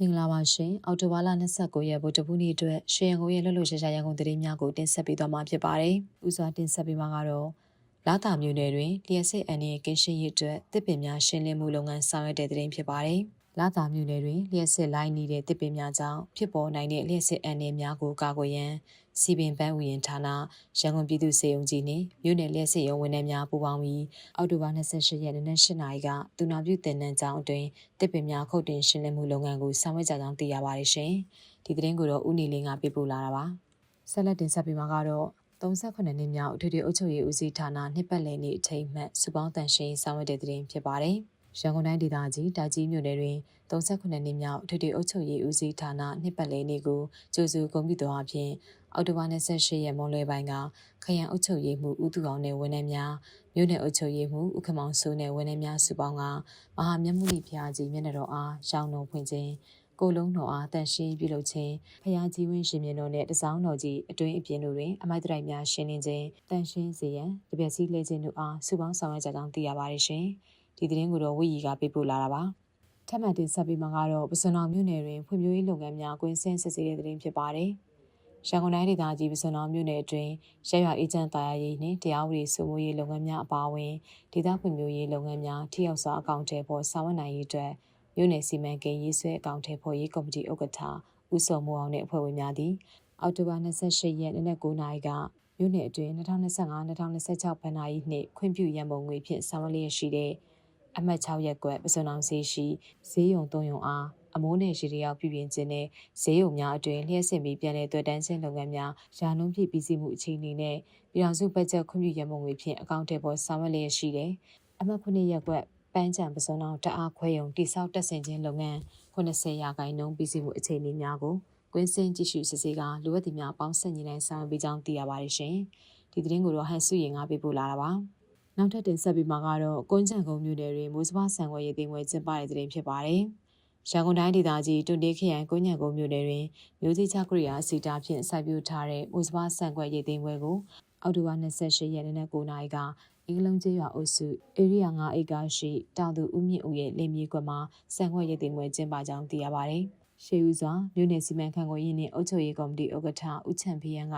မင်္ဂလာပါရှင်အော်တိုဘာလ29ရက်ဗုဒ္ဓဘူးနေ့အတွက်ရှေရန်ကုန်ရဲ့လှုပ်လှုပ်ရှားရှားရန်ကုန်သတင်းများကိုတင်ဆက်ပေးသွားမှာဖြစ်ပါတယ်။ဥစွာတင်ဆက်ပေးမှာကတော့လာတာမျိုးနယ်တွင်လျှက်စစ်အန်ရဲ့ကင်းရှင်းရေးအတွက်တစ်ပင်များရှင်းလင်းမှုလုပ်ငန်းဆောင်ရွက်တဲ့သတင်းဖြစ်ပါတယ်။ လာတာမျိုးနယ်တွင်လျှက်စစ်လိုင်းနေတဲ့တစ်ပင်များကြောင့်ဖြစ်ပေါ်နိုင်တဲ့လျှက်စစ်အန်ရဲ့များကိုကာကွယ်ရန်စီပင်ပန်းဥယျာဉ်ဌာနရန်ကုန်ပြည်သူ့စေယုံကြီးနှင့်မြို့နယ်လျှက်စစ်ရုံဝန်ထမ်းများပူးပေါင်းပြီးအောက်တိုဘာ28ရက်နေ့နက်8နာရီကတူနာပြုတင်နန်းကျောင်းအတွင်းတစ်ပင်များခုတ်တင်ရှင်းလင်းမှုလုပ်ငန်းကိုဆောင်ရွက်ကြကြောင်းသိရပါတယ်ရှင်။ဒီသတင်းကိုတော့ဦးနေလင်းကပြပို့လာတာပါ။ဆက်လက်တင်ဆက်ပေးမှာကတော့38နှစ်မြောက်အထွေထွေအုပ်ချုပ်ရေးဦးစီးဌာနနှစ်ပတ်လည်နေ့အထိမ်းအမှတ်စုပေါင်းတန်ရှင်းဆောင်ရွက်တဲ့သတင်းဖြစ်ပါတယ်။ ရန်ကုန်တိုင်းဒေသကြီးတာကြီးမြို့နယ်တွင်38နှစ်မြောက်အထွေထွေအုပ်ချုပ်ရေးဦးစီးဌာနနှစ်ပတ်လည်နေ့ကိုကြိုးစုဂုဏ်ပြုတော်အဖြစ်အောက်တိုဘာ28ရက်မွန်လွဲပိုင်းကခရံအုပ်ချုပ်ရေးမှူးဦးသူအောင်နဲ့ဝန်ထမ်းများမြို့နယ်အုပ်ချုပ်ရေးမှူးဦးခမောင်စိုးနဲ့ဝန်ထမ်းများစုပေါင်းကမဟာမြတ်မုနိဖျားကြီးမျက်နှာတော်အားရောင်းတော်ဖွင့်ခြင်းကိုလုံးတော်အားတန်ရှင်းပြုလုပ်ခြင်းဖျားကြီးဝင်းရှင်မြင်တော်နဲ့တစောင်းတော်ကြီးအတွင်းအပြင်တို့တွင်အမိုက်တရိုက်များရှင်းလင်းခြင်းတန်ရှင်းစေရန်တပြက်စီလဲခြင်းတို့အားစုပေါင်းဆောင်ရွက်ကြကြောင်းသိရပါတယ်ရှင် ဒီသတင်းကိုတော့ဝီရီကပေးပို့လာတာပါထပ်မံတင်ဆက်ပေးမှာကတော့ပစွန်တော်မြို့နယ်တွင်ဖွံ့ဖြိုးရေးလုပ်ငန်းများကွင်းဆင်းစစ်ဆေးတဲ့သတင်းဖြစ်ပါတယ်။ရန်ကုန်တိုင်းဒေသကြီးပစွန်တော်မြို့နယ်အတွင်းရရအေဂျင့်တာယာရေးနှင့်တရားဥပဒေစိုးမိုးရေးလုပ်ငန်းများအပါအဝင်ဒေသဖွံ့ဖြိုးရေးလုပ်ငန်းများထိရောက်စွာအကောင့်ထဲပေါ်ဆောင်ရွက်နိုင်ရေးအတွက်မြို့နယ်စီမံကိန်းရေးဆွဲအကောင့်ထဲပေါ်ရေးကော်မတီဥက္ကဋ္ဌဦးစောမိုးအောင်နှင့်အဖွဲ့ဝင်များသည်အောက်တိုဘာ28ရက်နေ့နက်9:00နာရီကမြို့နယ်အတွင်း2025-2026ဘဏ္ဍာရေးနှင့်ခွင့်ပြုရန်ပုံငွေဖြင့်ဆောင်ရွက်လျက်ရှိတဲ့ အမှတ်6ရက်ကွက်ပစွန်အောင်ဈေးရှိဈေးရုံ၃ရုံအားအမိုးနယ်ရှိတယောက်ပြည်ပြင်ခြင်းနဲ့ဈေးရုံများအတွင်လျှက်ဆင်ပြီးပြန်လည်တွေ့တန်းခြင်းလုပ်ငန်းများရာနှုန်းပြည့်ပြီးစီးမှုအခြေအနေနဲ့ပြည်ထောင်စုဘတ်ဂျက်ခွင့်ပြုရန်ပုံငွေဖြင့်အကောင့်ထဲပေါ်ဆောင်ရွက်လျက်ရှိတဲ့အမှတ်9ရက်ကွက်ပန်းချံပစွန်အောင်တအားခွဲယုံတိဆောက်တက်ဆင်ခြင်းလုပ်ငန်း80ရာခိုင်နှုန်းပြီးစီးမှုအခြေအနေများကိုကွင်းစင်းကြည့်ရှုစစ်ဆေးကလိုအပ်သမျှပေါင်းဆက်ညီနိုင်ဆောင်ရွက်ပေးကြောင်းသိရပါတယ်ရှင်ဒီသတင်းကိုတော့ဟန်စုရင်ကပေးပို့လာတာပါ နောက်ထပ်တင်ဆက်ပြီးမှာကတော့ကွန်းချံကုန်းမြို့နယ်တွင်မိုးစပါးဆန်ခွဲရေးတင်ဝဲကျင်းပတဲ့တဲ့ဖြစ်ပါတယ်။ရန်ကုန်တိုင်းဒေသကြီးတွန်တေးခရိုင်ကွန်းညံကုန်းမြို့နယ်တွင်မျိုးစိချကရိယာစီတာဖြင့်စိုက်ပျိုးထားတဲ့မိုးစပါးဆန်ခွဲရေးတင်ဝဲကိုအောက်တိုဘာ28ရက်နေ့နက်9:00နာရီကအင်္ဂလုံးကျေးရွာအုပ်စုဧရိယာ9ဧကရှိတောင်သူဦးမြင့်ဦးရဲ့လင်မြေကွက်မှာဆန်ခွဲရေးတင်ဝဲကျင်းပကြောင်းသိရပါတယ်။ ရှေးဦးစွာမြို့နယ်စီမံခန့်ခွဲရေးနှင့်အုပ်ချုပ်ရေးကော်မတီဥက္ကဋ္ဌဦးချန်ဖီယန်က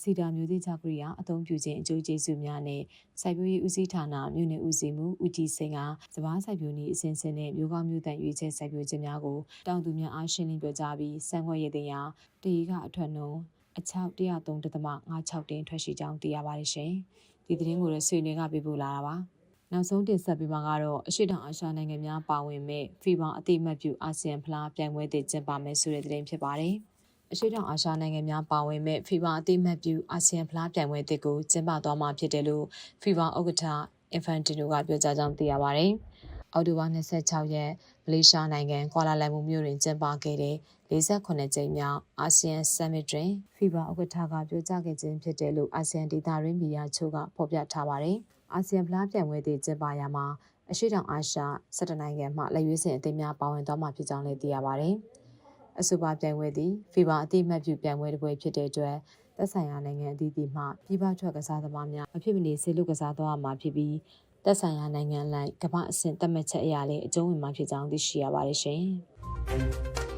စီတာမျိုးသေးချကရိယာအသုံးပြုခြင်းအကျိုးကျေးဇူးများနဲ့စိုက်ပျိုးရေးဦးစီးဌာနမြို့နယ်ဦးစီးမှုဦးကြည်စိန်ကစပားစိုက်ပျိုးနည်းအစဉ်အဆက်နဲ့မျိုးကောင်းမျိုးတန်ရွေးချယ်စိုက်ပျိုးခြင်းများကိုတောင်သူများအားရှင်းလင်းပြောကြားပြီးစံခွဲရည်တင်ရာတရီကအထွတ်နှုံအချောက်103.56တင်းထွက်ရှိကြောင်းသိရပါတယ်ရှင်ဒီသတင်းကိုလည်းဆွေတွေကပြပို့လာတာပါ နောက်ဆုံးတင်ဆက်ပေးမှာကတော့အရှိတောင်အာရှနိုင်ငံများပါဝင်မဲ့ဖီဘာအတိမတ်ပြုအာဆီယံဖလားပြိုင်ပွဲတွေကျင်းပမယ်ဆိုတဲ့သတင်းဖြစ်ပါတယ်။အရှိတောင်အာရှနိုင်ငံများပါဝင်မဲ့ဖီဘာအတိမတ်ပြုအာဆီယံဖလားပြိုင်ပွဲတွေကိုကျင်းပသွားမှာဖြစ်တယ်လို့ဖီဘာဥက္ကဋ္ဌအင်ဖန်တီနိုကပြောကြားကြောင်းသိရပါတယ်။အော်တိုဘာ26ရက်မလေးရှားနိုင်ငံကွာလာလမ်ပူမြို့တွင်ကျင်းပခဲ့တဲ့48ကြိမ်မြောက်အာဆီယံ Summit တွင် FIBA ဥက္ကဋ္ဌကပြောကြားခဲ့ခြင်းဖြစ်တယ်လို့အာဆီယံဒေသရင်းမီဒီယာချို့ကဖော်ပြထားပါတယ်။ အာဆီယံဖလားပြိုင်ပွဲတွေကျင်းပရာမှာအရှိတောင်အာရှ17နိုင်ငံမှလက်ရွေးစင်အသင်းများပါဝင်သွားမှာဖြစ်ကြောင်းလည်းသိရပါတယ်။အဆိုပါပြိုင်ပွဲသည် FIBA အတိအမှတ်ပြုပြိုင်ပွဲတစ်ပွဲဖြစ်တဲ့အတွက်သက်ဆိုင်ရာနိုင်ငံအသီးသီးမှပြည်ပထွက်ကစားသမားများအဖြစ်မနေဆေးလုကစားသွားမှာဖြစ်ပြီးသက်ဆိုင်ရာနိုင်ငံလိုက်ကမ္ဘာအဆင့်သတ်မှတ်ချက်အရာလည်းအကျုံးဝင်မှာဖြစ်ကြောင်းသိရှိရပါတယ်ရှင်။